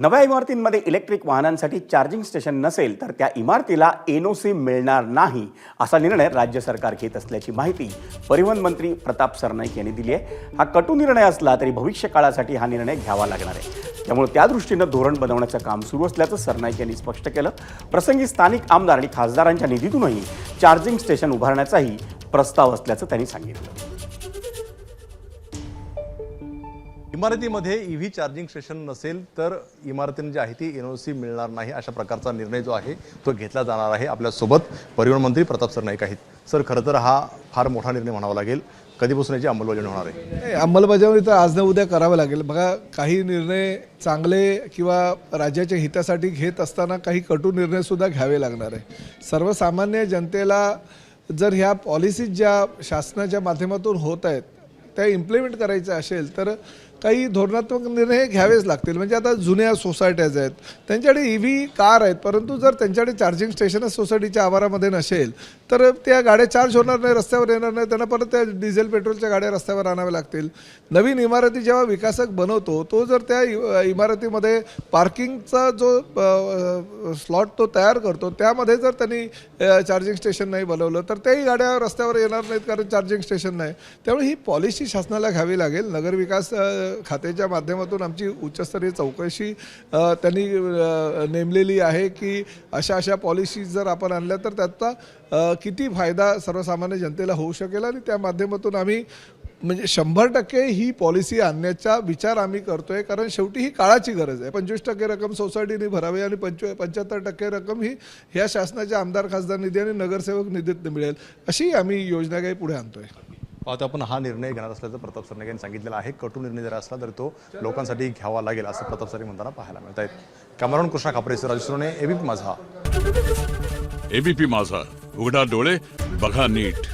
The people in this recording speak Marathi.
नव्या इमारतींमध्ये इलेक्ट्रिक वाहनांसाठी चार्जिंग स्टेशन नसेल तर त्या इमारतीला एनओसी मिळणार नाही असा निर्णय राज्य सरकार घेत असल्याची माहिती परिवहन मंत्री प्रताप सरनाईक यांनी दिली आहे. हा कटू निर्णय असला तरी भविष्य काळासाठी हा निर्णय घ्यावा लागणार आहे. त्यामुळे त्या दृष्टीनं धोरण बनवण्याचं काम सुरू असल्याचं सरनाईक यांनी स्पष्ट केलं. प्रसंगी स्थानिक आमदार आणि खासदारांच्या निधीतूनही चार्जिंग स्टेशन उभारण्याचाही प्रस्ताव असल्याचं त्यांनी सांगितलं. इमारतीमध्ये व्ही चार्जिंग स्टेशन नसेल तर इमारतीने जी आहे ती एन ओ सी मिळणार नाही अशा प्रकारचा निर्णय जो आहे तो घेतला जाणार आहे आपल्यासोबत परिवहन मंत्री प्रताप सरनाईक आहेत. सर खरं तर हा फार मोठा निर्णय म्हणावा लागेल. कधीपासून याची अंमलबजावणी होणार आहे? अंमलबजावणी तर आज न उद्या करावं लागेल. बघा काही निर्णय चांगले किंवा राज्याच्या हितासाठी घेत असताना काही कटू निर्णयसुद्धा घ्यावे लागणार आहे. सर्वसामान्य जनतेला जर ह्या पॉलिसीज ज्या शासनाच्या माध्यमातून होत आहेत त्या इम्प्लिमेंट करायच्या असेल तर काही धोरणात्मक निर्णय घ्यावेच लागतील. म्हणजे आता जुन्या सोसायट्याज आहेत त्यांच्याकडे ई व्ही कार आहेत परंतु जर त्यांच्याकडे चार्जिंग स्टेशनच सोसायटीच्या आवारामध्ये नसेल तर त्या गाड्या चार्ज होणार नाही रस्त्यावर येणार नाही त्यांना परत त्या डिझेल पेट्रोलच्या गाड्या रस्त्यावर आणाव्या लागतील. नवीन इमारती जेव्हा विकासक बनवतो तो जर त्या इमारतीमध्ये पार्किंगचा जो स्लॉट तो तयार करतो त्यामध्ये जर त्यांनी चार्जिंग स्टेशन नाही बनवलं तर त्याही गाड्या रस्त्यावर येणार नाहीत कारण चार्जिंग स्टेशन नाही. त्यामुळे ही पॉलिसी शासनाला घ्यावी लागेल. नगरविकास खात्याच्या माध्यमातून आमची उच्चस्तरीय चौकशी त्यांनी नेमलेली आहे की अशा अशा पॉलिसी जर आपण आणल्या तर त्याचा किती फायदा सर्वसामान्य जनतेला होऊ शकेल आणि त्या माध्यमातून आम्ही म्हणजे शंभर टक्के ही पॉलिसी आणण्याचा विचार आम्ही करतोय. कारण शेवटी ही काळाची गरज आहे. पंचवीस टक्के रक्कम सोसायटीने भरावी आणि पंचवी पंच्याहत्तर टक्के रक्कम ही ह्या शासनाच्या आमदार खासदार निधी आणि नगरसेवक निधीत मिळेल. अशी आम्ही योजना काही पुढे आणतोय. पाहतो आपण हा निर्णय घेणार असल्याचं प्रताप सरनाईक यांनी सांगितलेलं आहे. कटू निर्णय जर असला तर तो लोकांसाठी घ्यावा लागेल असं प्रताप सरनाईक म्हणताना पाहायला मिळत आहेत cameraman Krishna Khapre Raju Suravane ABP Majha. ABP Majha. उघडा डोळे बघा नीट.